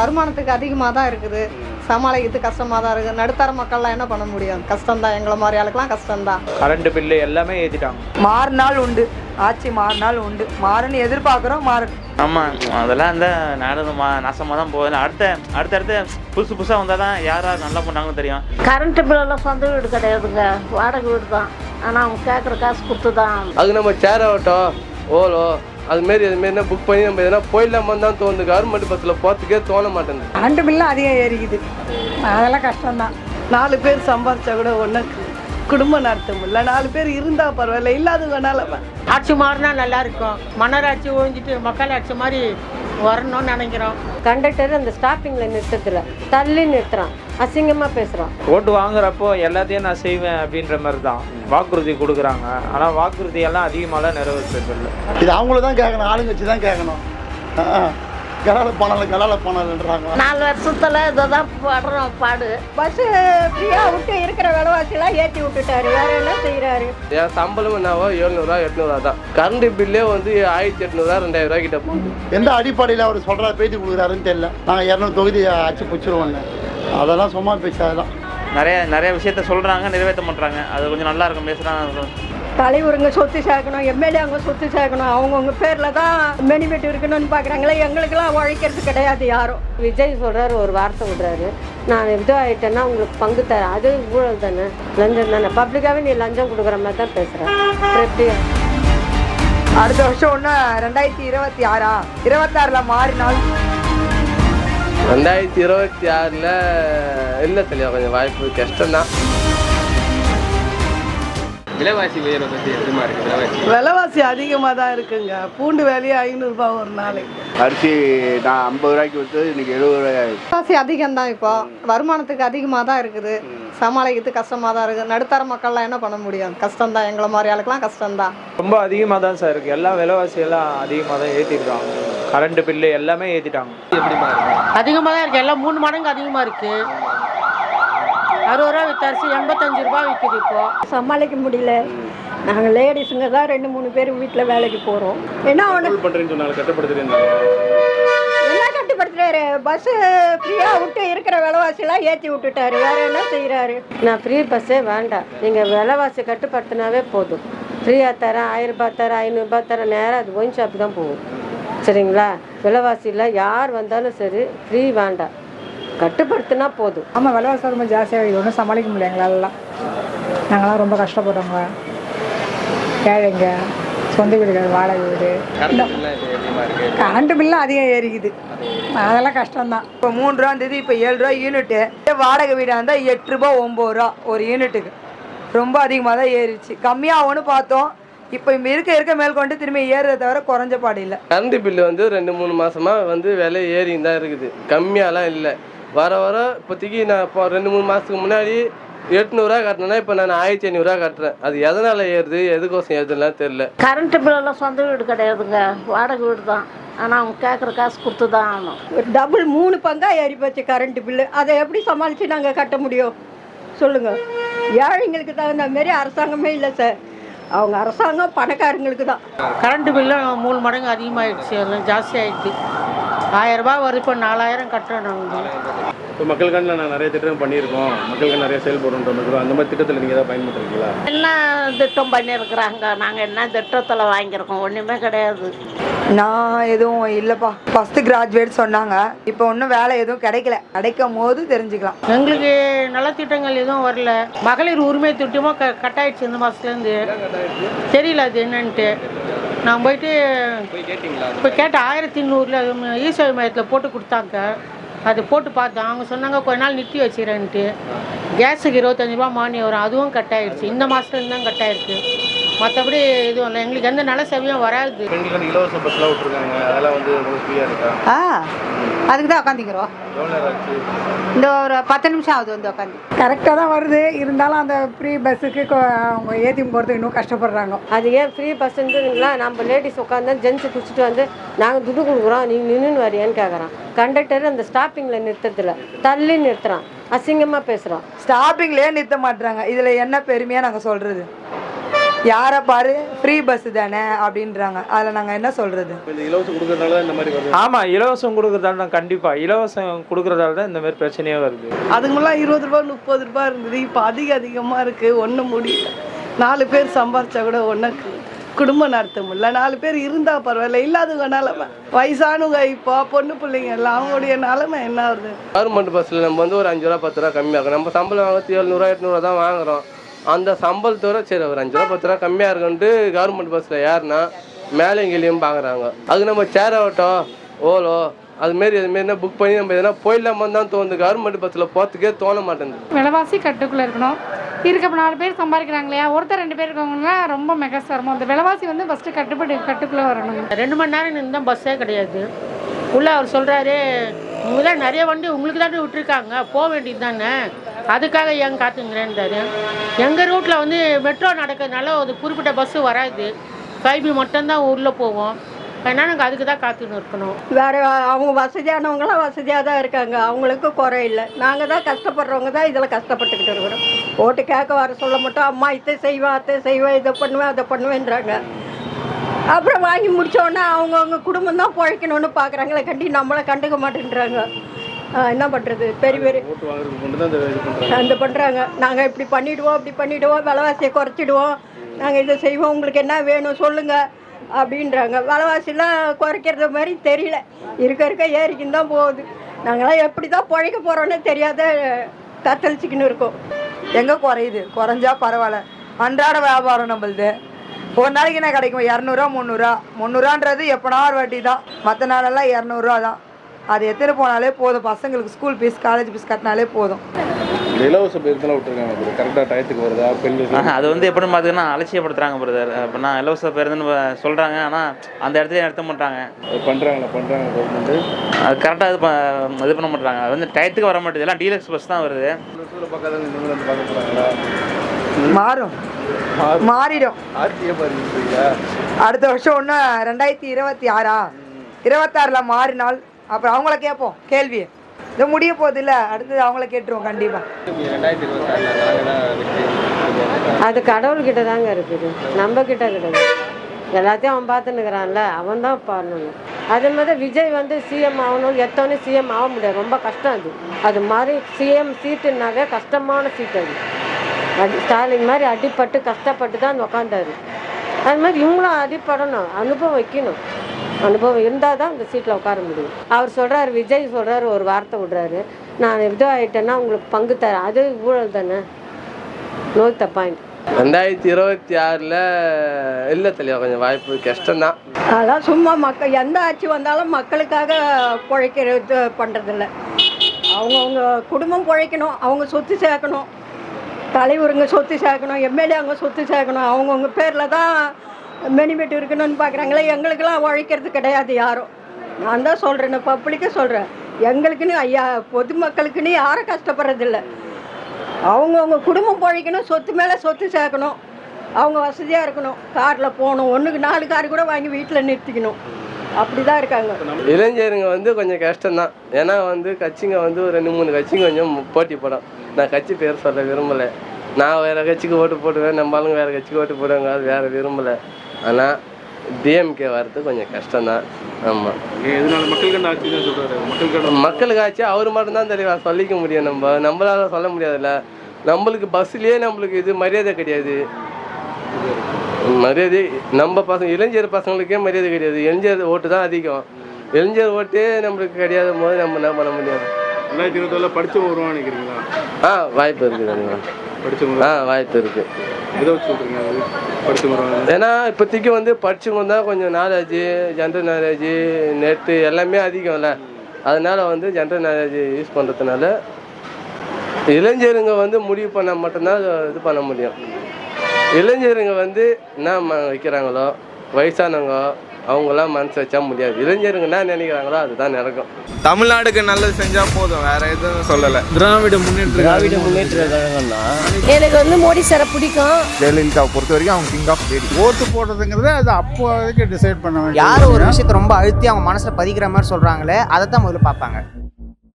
வருமானத்துக்கு அதிகமாக தான் இருக்குது. சமாளிக்கிறது கஷ்டமாக தான் இருக்குது நடுத்தர மக்கள்லாம் என்ன பண்ண முடியும்? கஷ்டம்தான். எங்களை மாதிரி ஆளுக்கெல்லாம் கஷ்டம்தான். கரண்ட் பில்லு எல்லாமே ஏற்றிட்டாங்க மாறினால் உண்டு. ஆட்சி மாறினால் உண்டு. மாறுன்னு எதிர்பார்க்குறோம் மாறட்டும் ஆமாம் அதெல்லாம் இந்த நாடு மா நாசமாக தான் போகுது அடுத்த அடுத்தடுத்து புதுசு புதுசாக வந்தால் தான் யார் யார் நல்லா பண்ணாங்கன்னு தெரியும். கரண்ட் பில்லெல்லாம் சொந்த வீடு கிடையாதுங்க. வாடகை வீடு தான் ஆனால் அவங்க கேட்குற காசு கொடுத்து தான் அது நம்ம சேர் ஆகட்டும் ஓலோ அதுமாரி இதுமாரினா புக் பண்ணி நம்ம எதனா போயிடலாமான்னு தான் தோணுது. கவர்மெண்ட் பஸ்ஸில் போகிறதுக்கே தோண மாட்டேங்குது. கரண்ட் பில்லு அதிகம் ஏறிக்குது. அதெல்லாம் கஷ்டம்தான். நாலு பேர் சம்பாரிச்சா கூட ஒன்றும் குடும்பம் நடத்த முடியல. நாலு பேர் இருந்தா பரவாயில்ல இல்லாதவங்கனால ஆட்சி மாறினா நல்லா இருக்கும். மன்னராட்சி ஒழிஞ்சிட்டு மக்களாட்சி மாதிரி வரணும்னு நினைக்கிறோம். கண்டக்டர் அந்த ஸ்டாப்பிங்கில் நிறுத்தத்தில் தள்ளி நிறுத்துறான். அசிங்கமாக பேசுகிறான் ஓட்டு வாங்குறப்போ எல்லாத்தையும் நான் செய்வேன் அப்படின்ற மாதிரி தான் வாக்குறுதி கொடுக்குறாங்க. ஆனால் வாக்குறுதி எல்லாம் அதிகமாகலாம் நிறைவேற்றதில்லை இது அவங்கள தான் கேட்கணும் ஆளுங்கட்சி தான் கேட்கணும் கலால போனால கலால போனாலன்றாங்க நாலு வருஷத்தில் இதை தான் படுறோம் பாடு. பஸ்ஸு ஃப்ரீயாக விட்டு இருக்கிற விலைவாசிலாம் ஏற்றி விட்டுட்டாரு. வேற என்ன செய்கிறாரு என் சம்பளம் என்னவோ எழுநூறுவா எட்நூறுவா தான். கரண்ட் பில்லே வந்து ஆயிரத்தி எட்நூறுவா ரெண்டாயிரம் ரூபா கிட்ட போகுது. எந்த அடிப்படையில் அவர் சொல்கிறார் பேட்டி கொடுக்குறாருன்னு தெரியல. நாங்கள் இரநூறு தொகுதி அச்சு பிடிச்சிருவோங்க அதெல்லாம் சும்மா பேச்சு அதெல்லாம். நிறைய நிறைய விஷயத்த சொல்கிறாங்க நிறைவேற்ற மாட்றாங்க அது கொஞ்சம் நல்லா இருக்கும் பேசுகிறாங்க தலைவருங்க சொத்து சேர்க்கணும் எம்எல்ஏ அவங்க சொத்து சேர்க்கணும் அவங்கவுங்க பேரில் தான் பெனிஃபிட் இருக்கணும்னு பார்க்குறாங்களே எங்களுக்கெல்லாம் உழைக்கிறது கிடையாது யாரும். விஜய் சொல்கிறாரு ஒரு வார்த்தை விடுறாரு. நான் இது ஆகிட்டேன்னா உங்களுக்கு பங்கு தரேன். அது ஊழல் தானே. லஞ்சம் தானே. பப்ளிக்காகவே நீ லஞ்சம் கொடுக்குற மாதிரி தான் பேசுகிறேன் எப்படி அடுத்த வருஷம் ஒன்று ரெண்டாயிரத்தி இருபத்தி ஆறா? இருபத்தாறில் மாறினால்? ரெண்டாயிரத்தி இருபத்தி ஆறில் இல்லை தெளிவா கொஞ்சம் வாய்ப்பு கஷ்டம்தான். விலைவாசி உயர்வை பற்றி எப்படிமா இருக்கு? விலைவாசி. விலைவாசி அதிகமாக தான் இருக்குங்க. பூண்டு விலையே ஐநூறுரூபா ஒரு நாளைக்கு அரிசி நான் ஐம்பது ரூபாய்க்கு விற்று இன்னைக்கு எழுபது ரூபாய் விலைவாசி அதிகம்தான் இப்போ. வருமானத்துக்கு அதிகமாக தான் இருக்குது. சமாளிக்கிறது கஷ்டமாக தான் இருக்குது நடுத்தர மக்கள்லாம் என்ன பண்ண முடியும்? கஷ்டம்தான். எங்களை மாதிரி ஆளுக்கெல்லாம் கஷ்டம்தான். ரொம்ப அதிகமாக தான் சார் இருக்குது எல்லா விலைவாசி எல்லாம் அதிகமாக தான் ஏற்றிருக்காங்க கரண்ட் பில்லு எல்லாமே ஏற்றிட்டாங்க எப்படிமா இருக்கு அதிகமாக தான் இருக்குது எல்லாம் மூணு மடங்கு அதிகமாக இருக்குது அறுபது ரூபா அரிசி எண்பத்தஞ்சு ரூபா விற்குது இப்போ. சமாளிக்க முடியல. நாங்கள் லேடிஸுங்க தான் ரெண்டு மூணு பேர் வீட்டில் வேலைக்கு போகிறோம் என்ன ஒன்று பண்ணுறேன்னு என்ன கட்டுப்படுத்துறாரு. பஸ்ஸு ஃப்ரீயாக விட்டு இருக்கிற விலைவாசிலாம் ஏற்றி விட்டுட்டாரு. வேற என்ன செய்கிறாரு நான் ஃப்ரீ பஸ்ஸே வேண்டாம். நீங்கள் விலைவாசி கட்டுப்படுத்தினாவே போதும். ஃப்ரீயாக தரேன் ஆயிரம் ரூபாய் தரேன் ஐநூறுரூபா தரேன் நேராக அது ஒயின் ஷாப் தான் போகும். சரிங்களா? விலைவாசியில் யார் வந்தாலும் சரி ஃப்ரீ வேண்டாம். கட்டுப்படுத்தினா போதும். ஆமாம் விலைவாசி ரொம்ப ஜாஸ்தியாக இது ஒன்றும் சமாளிக்க முடியல எங்களாலலாம். நாங்களாம் ரொம்ப கஷ்டப்படுறோங்க. ஏழைங்க சொந்த வீடுகள் வாடகை வீடு. கரண்ட் பில்லும் அதிகம் ஏறிக்குது. அதெல்லாம் கஷ்டம்தான். இப்போ மூணு ரூபா இருந்தது இப்போ ஏழு ரூபா யூனிட்டு வாடகை வீடாக இருந்தால் எட்டு ரூபா ஒம்பது ரூபா ஒரு யூனிட்டுக்கு ரொம்ப அதிகமாக தான் ஏறிச்சு. கம்மியாகும்னு பார்த்தோம். இப்போ இருக்க இருக்க மேல் கொண்டு திரும்பி ஏறுறத தவிர குறைஞ்ச பாடு இல்லை. கரண்ட் பில்லு வந்து ரெண்டு மூணு மாசமா வந்து விலை ஏறின்னு தான் இருக்குது. கம்மியாலாம் இல்லை. வர வர இப்போதைக்கு நான் இப்போ ரெண்டு மூணு மாதத்துக்கு முன்னாடி எட்நூறுவா கட்டினேன்னா இப்போ நான் ஆயிரத்தி ஐநூறுரூவா கட்டுறேன். அது எதனால் ஏறுது எதுக்கோசம் ஏறுதுலாம் தெரில கரண்ட் பில்லெல்லாம் சொந்த வீடு கிடையாதுங்க. வாடகை வீடு தான். ஆனால் அவங்க கேட்குற காசு கொடுத்து தான் ஆகணும். டபுள் மூணு பங்கா ஏறி போச்சு கரண்ட் பில்லு அதை எப்படி சமாளித்து நாங்கள் கட்ட முடியும்? சொல்லுங்கள் ஏழைங்களுக்கு தகுந்த மாரி அரசாங்கமே இல்லை சார் அவங்க அரசாங்கம் பணக்காரங்களுக்கு தான். கரண்ட் பில்லு மூணு மடங்கு அதிகமாகிடுச்சு எல்லாம் ஜாஸ்தி ஆகிடுச்சு ஆயிரம் ரூபாய் வருது இப்போ நாலாயிரம் கட்டுறோம் நாங்கள் இப்போ மக்களுக்கான நான் நிறைய திட்டம் பண்ணியிருக்கோம். மக்களுக்கு நிறைய செயல்படுறோம் அந்த மாதிரி திட்டத்தில் நீங்கள் ஏதாவது பயன்படுத்துறீங்களா? என்ன திட்டம் பண்ணியிருக்கிறாங்க. நாங்கள் என்ன திட்டத்தில் வாங்கியிருக்கோம்? ஒன்றுமே கிடையாது. நான் எதுவும் இல்லைப்பா. ஃபஸ்ட்டு கிராஜுவேட் சொன்னாங்க. இப்போ ஒன்றும் வேலை எதுவும் கிடைக்கல. கிடைக்கும் போது தெரிஞ்சுக்கலாம். எங்களுக்கு நலத்திட்டங்கள் எதுவும் வரல. மகளிர் உரிமை திட்டமும் க கட்டாயிடுச்சு இந்த மாதத்துலேருந்து தெரியல அது என்னன்ட்டு. நான் போயிட்டு போய் கேட்டிங்களா? இப்போ கேட்ட ஆயிரத்தி நூறில் ஈசேவை மையத்தில் போட்டு கொடுத்தாங்க. அது போட்டு பார்த்தேன். அவங்க சொன்னாங்க கொஞ்ச நாள் நிறுத்தி வச்சுக்கிறேன்ட்டு. கேஸுக்கு இருபத்தஞ்சி ரூபா மானியம் வரும். அதுவும் கட் ஆயிடுச்சு இந்த மாதத்துலேருந்து தான் கட் ஆயிருக்கு மற்றபடி எதுவும் இல்லை எங்களுக்கு எந்த நல சேவையும் வராது. பெண்களுக்கு இலவச பஸ்லாம் விட்ருக்காங்க அதெல்லாம் வந்து ரொம்ப ஃப்ரீயாக இருக்கா? ஆ அதுக்கு தான் உட்காந்துக்கிறோம் இந்த ஒரு பத்து நிமிஷம் ஆகுது வந்து உட்காந்து கரெக்டாக தான் வருது. இருந்தாலும் அந்த ஃப்ரீ பஸ்ஸுக்கு அவங்க ஏற்றி போகிறதுக்கு இன்னும் கஷ்டப்படுறாங்க. அது ஏன் ஃப்ரீ பஸ் இருந்ததுங்களா நம்ம லேடிஸ் உட்காந்து ஜென்ஸு குடிச்சிட்டு வந்து நாங்கள் துட்டு கொடுக்குறோம். நீ நின்று வரியான்னு கேட்குறான் கண்டக்டர் அந்த ஸ்டாப்பிங்கில் நிறுத்தத்தில் தள்ளி நிறுத்துறான். அசிங்கமாக பேசுகிறான் ஸ்டாப்பிங்லேயே நிறுத்த மாட்டுறாங்க இதில் என்ன பெருமையாக நாங்கள் சொல்கிறது யாரை பாரு? ஃப்ரீ பஸ் தானே அப்படின்றாங்க. அதில் நாங்கள் என்ன சொல்கிறது இந்த இலவசம் கொடுக்கறதுனால தான் இந்த மாதிரி வருது. ஆமா இலவசம் கொடுக்கறதால தான் கண்டிப்பா. இலவசம் கொடுக்கறதால தான் இந்த மாதிரி பிரச்சனையே வருது. அதுக்கு முன்னாடி இருபது ரூபா முப்பது ரூபா இருந்தது. இப்போ அதிக அதிகமாக இருக்குது ஒன்றும் முடியல. நாலு பேர் சம்பாரிச்சா கூட ஒன்றும் குடும்பம் நடத்த முடியல. நாலு பேர் இருந்தால் பரவாயில்ல. இல்லாதவங்க நிலமை. வயசானவங்க இப்போ பொண்ணு பிள்ளைங்க எல்லாம் அவங்களுடைய நிலமை என்ன வருது? கவர்மெண்ட் பஸ்ஸில் நம்ம வந்து ஒரு அஞ்சு ரூபா பத்து ரூபா கம்மியாக இருக்கும் நம்ம சம்பளம் வாங்குறது எழுநூறுவா எட்நூறுவா தான் வாங்குறோம். அந்த சம்பளத்தோட சரி ஒரு அஞ்சு ரூபா பத்து ரூபா கம்மியாக இருக்குன்ட்டு கவர்மெண்ட் பஸ்ஸில் ஏறினா மேலே இங்கேயும் பார்க்குறாங்க அது நம்ம சேர் ஆகட்டோ ஓலோ அதுமாரி இதுமாரினா புக் பண்ணி நம்ம எதனா போயிடலாமா தான் தோணுது. கவர்மெண்ட் பஸ்ஸில் போகிறதுக்கே தோண மாட்டேங்குது. விலைவாசி கட்டுக்குள்ளே இருக்கணும். இருக்க நாலு பேர் சம்பாதிக்கிறாங்க இல்லையா? ஒருத்தர் ரெண்டு பேர் இருக்கவங்கலாம் ரொம்ப மெக சிரமம் அந்த விலைவாசி வந்து ஃபஸ்ட்டு கட்டுப்படி கட்டுக்குள்ளே வரணும். ரெண்டு மணி நேரம் நின்று பஸ்ஸே கிடையாது. உள்ள அவர் சொல்கிறாரு உங்களாம் நிறைய வண்டி உங்களுக்கு தானே விட்டுருக்காங்க. போக வேண்டியது தானே? அதுக்காக ஏன் காத்துங்கிறேன்றாரு. எங்கள் ரூட்டில் வந்து மெட்ரோ நடக்கிறதுனால ஒரு குறிப்பிட்ட பஸ்ஸு வராது. ஃபைபி மட்டும்தான் உள்ளே போவோம். அதனால் நாங்கள் அதுக்கு தான் காத்துன்னு இருக்கணும் வேறு அவங்க வசதியானவங்களாம் வசதியாக தான் இருக்காங்க. அவங்களுக்கு குறை இல்லை. நாங்கள் தான் கஷ்டப்படுறவங்க தான் இதில் கஷ்டப்பட்டுக்கிட்டு இருக்கிறோம். ஓட்டு கேட்க வர சொல்ல மட்டும் அம்மா இதை செய்வேன் அதை செய்வேன் இதை பண்ணுவேன் அதை பண்ணுவேன்றாங்க. அப்புறம் வாங்கி முடிச்சோடனே அவங்கவுங்க குடும்பம் தான் பிழைக்கணும்னு பார்க்குறாங்களே கண்டி நம்மளை கண்டுக்க மாட்டேன்றாங்க. என்ன பண்ணுறது பெரிய பெரிய ஓட்டு வாங்குறதுக்கு மட்டும் தான் இந்த இது பண்ணுறாங்க அந்த பண்ணுறாங்க நாங்கள் இப்படி பண்ணிவிடுவோம் இப்படி பண்ணிவிடுவோம் விலைவாசியை குறைச்சிடுவோம். நாங்கள் இதை செய்வோம் உங்களுக்கு என்ன வேணும் சொல்லுங்கள் அப்படின்றாங்க. விலைவாசிலாம் குறைக்கிறது மாதிரி தெரியல. இருக்க இருக்க ஏறிக்கின்னு தான் போகுது. நாங்களாம் எப்படி தான் பிழைக்க போகிறோன்னே தெரியாத தத்தளிச்சிக்கின்னு இருக்கோம். எங்கே குறையுது? குறைஞ்சா பரவாயில்ல. அன்றாட வியாபாரம் நம்மளுது. ஒரு நாளைக்கு என்ன கிடைக்கும்? இரநூறுவா முந்நூறுரூவா முந்நூறுவான்றது எப்போனா ஒரு வாட்டி தான். மற்ற நாளெல்லாம் இரநூறுவா தான். அது எத்தனை போனாலே போதும். பசங்களுக்கு ஸ்கூல் ஃபீஸ் காலேஜ் ஃபீஸ் கட்டினாலே போதும். இலவச பேருந்தெல்லாம் விட்டுருக்காங்க கரெக்டாக டயத்துக்கு வருதா? ஆஹா, அது வந்து எப்படின்னு பார்த்தீங்கன்னா அலட்சியப்படுத்துறாங்க பிரதர் அப்படின்னா இலவச பேருந்துன்னு சொல்கிறாங்க ஆனால் அந்த இடத்துல நிறுத்த மாட்டாங்க. அது பண்ணுறாங்களா பண்ணுறாங்க கவர்மெண்ட்டு அது கரெக்டாக இது பண்ண மாட்டாங்க. அது வந்து டயத்துக்கு வர மாட்டேது எல்லாம் டீலக்ஸ் பஸ் தான் வருது. வந்து பார்க்க போகிறாங்களா மாறும். மாறிடும். அடுத்த வருஷம் ஒன்று ரெண்டாயிரத்தி இருபத்தி ஆறா இருபத்தாறில் மாறினால் அப்புறம் அவங்கள கேட்போம் கேள்வி. இது முடிய போகுது இல்லை அடுத்தது அவங்கள கேட்டுருவோம் கண்டிப்பாக அது கடவுள்கிட்ட தாங்க இருக்குது. நம்ம கிட்ட கிடையாது. எல்லாத்தையும் அவன் பார்த்துன்னு இருக்கிறான்ல அவன் தான் பண்ணணும். அதே மாதிரி விஜய் வந்து சிஎம் ஆகணும் எத்தவொன்னே சிஎம் ஆக முடியாது. ரொம்ப கஷ்டம் அது. அது மாதிரி சிஎம் சீட்டுனாவே கஷ்டமான சீட் அது. அடி ஸ்டாலின் மாதிரி அடிப்பட்டு கஷ்டப்பட்டு தான் உக்காந்தாரு. அது மாதிரி இவங்களும் அடிப்படணும் அனுபவம் வைக்கணும். அனுபவம் இருந்தால் தான் இந்த சீட்டில் உட்கார முடியும். அவர் சொல்கிறாரு விஜய் சொல்கிறாரு ஒரு வார்த்தை விடுறாரு. நான் இது ஆகிட்டேன்னா உங்களுக்கு பங்கு தரேன் அது ஊழல் தானே? நோட் த பாயிண்ட் ரெண்டாயிரத்தி இருபத்தி ஆறில் இல்லை தெளிவா கொஞ்சம் வாய்ப்பு கஷ்டம்தான் அதான் சும்மா மக்கள் எந்த ஆட்சி வந்தாலும் மக்களுக்காக பிழைக்கிறது பண்ணுறதில்ல அவங்கவுங்க குடும்பம் பிழைக்கணும் அவங்க சொத்து சேர்க்கணும். தலைவருங்க சொத்து சேர்க்கணும் எம்எல்ஏ அவங்க சொத்து சேர்க்கணும் அவங்கவுங்க பேரில் தான் மெனிமெட் இருக்கணும்னு பார்க்குறாங்களே எங்களுக்கெல்லாம் உழைக்கிறது கிடையாது யாரும். நான் தான் சொல்கிறேன் பப்ளிக்காக சொல்கிறேன் எங்களுக்குன்னு ஐயா பொதுமக்களுக்குன்னு யாரும் கஷ்டப்படுறதில்ல. அவங்கவுங்க குடும்பம் பழைக்கணும் சொத்து மேலே சொத்து சேர்க்கணும். அவங்க வசதியாக இருக்கணும். காரில் போகணும் ஒன்றுக்கு நாலு கார் கூட வாங்கி வீட்டில் நிறுத்திக்கணும். அப்படி தான் இருக்காங்க. இளைஞருங்க வந்து கொஞ்சம் கஷ்டம்தான். ஏன்னா வந்து கட்சிங்க வந்து ஒரு ரெண்டு மூணு கட்சிங்க கொஞ்சம் போட்டி போடும். நான் கட்சி பேர் சொல்ல விரும்பலை. நான் வேறு கட்சிக்கு ஓட்டு போடுவேன் நம்ம ஆளுங்க வேறு கட்சிக்கு ஓட்டு போடுவாங்க அது வேறு விரும்பலை. ஆனால் டிஎம்கே வர்றது கொஞ்சம் கஷ்டம்தான். ஆமாம் ஆட்சி மக்களுக்கு ஆச்சு அவர் மட்டும்தான் தெளிவா சொல்லிக்க முடியும் நம்ம. நம்மளால சொல்ல முடியாதுல்ல. நம்மளுக்கு பஸ்ஸுலேயே நம்மளுக்கு இது மரியாதை கிடையாது. மரியாதை நம்ம பசங்க இளைஞர் பசங்களுக்கே மரியாதை கிடையாது. இளைஞர் ஓட்டு தான் அதிகம். இளைஞர் ஓட்டே நம்மளுக்கு கிடையாத போது நம்ம என்ன பண்ண முடியாது ரெண்டாயிரத்தி இருபத்தாறில் படித்தவங்க வருவான்னு நினைக்கிறீங்களா? ஆ வாய்ப்பு இருக்குது அதுங்க. படித்தவங்க ஆ வாய்ப்பு இருக்குது ஏன்னா இப்போதைக்கு வந்து படிச்சவங்க தான் கொஞ்சம் நாலேஜு ஜென்ரல் நாலேஜு நெட்டு எல்லாமே அதிகம்ல. அதனால வந்து ஜென்ரல் நாலேஜ் யூஸ் பண்ணுறதுனால இளைஞருங்க வந்து முடிவு பண்ணால் மட்டும்தான் இது பண்ண முடியும். இளைஞருங்க வந்து என்ன வைக்கிறாங்களோ வயசானவங்க அவங்களாம் மனசு வச்சா முடியாது. இளைஞருங்க என்ன நினைக்கிறாங்களோ அதுதான் நடக்கும். தமிழ்நாடுக்கு நல்லது செஞ்சா போதும். வேற எதுவும் சொல்லல. திராவிட முன்னேற்ற திராவிட முன்னேற்ற கழகம்னா? எனக்கு வந்து மோடி சாரை பிடிக்கும். ஜெயலலிதாவை பொறுத்த வரைக்கும் அவங்க கிங் ஆஃப் லேடி ஓட்டு போடுறதுங்கிறது அது அப்போதைக்கு டிசைட் பண்ண வேண்டியது யார் ஒரு விஷயத்தை ரொம்ப அழுத்தி அவங்க மனசுல பதிக்கிற மாதிரி சொல்றாங்களே அதை தான் முதல்ல பார்ப்பாங்க.